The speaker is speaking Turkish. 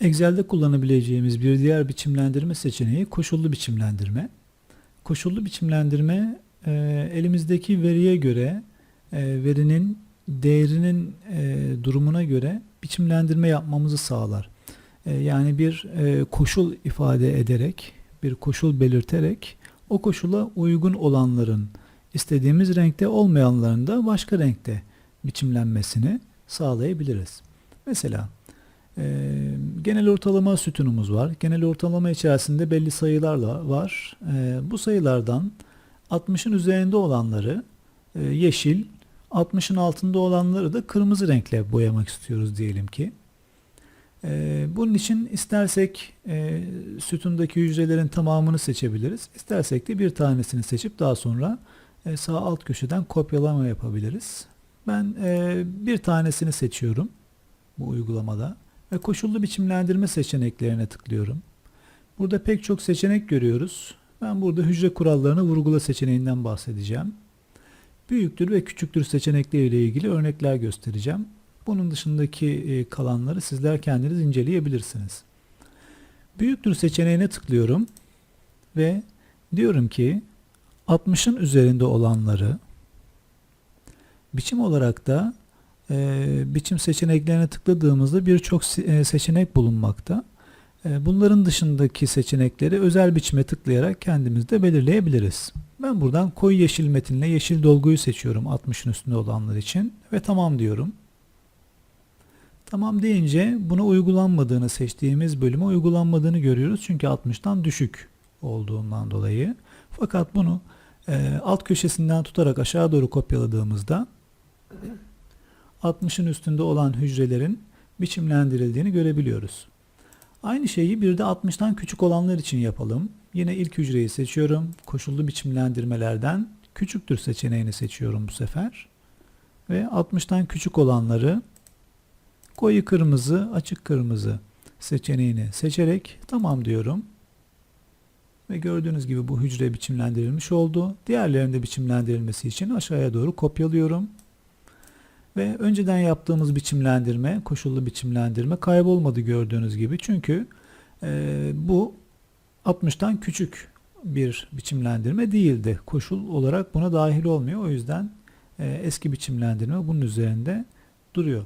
Excel'de kullanabileceğimiz bir diğer biçimlendirme seçeneği koşullu biçimlendirme. Koşullu biçimlendirme e, elimizdeki veriye göre e, verinin değerinin e, durumuna göre biçimlendirme yapmamızı sağlar. E, yani bir e, koşul ifade ederek, bir koşul belirterek o koşula uygun olanların istediğimiz renkte olmayanların da başka renkte biçimlenmesini sağlayabiliriz. Mesela e, genel ortalama sütunumuz var. Genel ortalama içerisinde belli sayılar da var. E, bu sayılardan 60'ın üzerinde olanları e, yeşil, 60'ın altında olanları da kırmızı renkle boyamak istiyoruz diyelim ki. E, bunun için istersek e, sütundaki hücrelerin tamamını seçebiliriz. İstersek de bir tanesini seçip daha sonra e, sağ alt köşeden kopyalama yapabiliriz. Ben e, bir tanesini seçiyorum bu uygulamada ve koşullu biçimlendirme seçeneklerine tıklıyorum. Burada pek çok seçenek görüyoruz. Ben burada hücre kurallarını vurgula seçeneğinden bahsedeceğim. Büyüktür ve küçüktür seçenekleriyle ilgili örnekler göstereceğim. Bunun dışındaki e, kalanları sizler kendiniz inceleyebilirsiniz. Büyüktür seçeneğine tıklıyorum ve diyorum ki 60'ın üzerinde olanları biçim olarak da e, biçim seçeneklerine tıkladığımızda birçok e, seçenek bulunmakta. E, bunların dışındaki seçenekleri özel biçime tıklayarak kendimiz de belirleyebiliriz. Ben buradan koyu yeşil metinle yeşil dolguyu seçiyorum 60'ın üstünde olanlar için ve tamam diyorum. Tamam deyince buna uygulanmadığını seçtiğimiz bölüme uygulanmadığını görüyoruz. Çünkü 60'tan düşük olduğundan dolayı. Fakat bunu e, alt köşesinden tutarak aşağı doğru kopyaladığımızda 60'ın üstünde olan hücrelerin biçimlendirildiğini görebiliyoruz. Aynı şeyi bir de 60'tan küçük olanlar için yapalım. Yine ilk hücreyi seçiyorum. Koşullu biçimlendirmelerden küçüktür seçeneğini seçiyorum bu sefer. Ve 60'tan küçük olanları koyu kırmızı, açık kırmızı seçeneğini seçerek tamam diyorum. Ve gördüğünüz gibi bu hücre biçimlendirilmiş oldu. Diğerlerinin de biçimlendirilmesi için aşağıya doğru kopyalıyorum. Ve önceden yaptığımız biçimlendirme, koşullu biçimlendirme kaybolmadı gördüğünüz gibi. Çünkü e, bu 60'tan küçük bir biçimlendirme değildi. Koşul olarak buna dahil olmuyor. O yüzden e, eski biçimlendirme bunun üzerinde duruyor.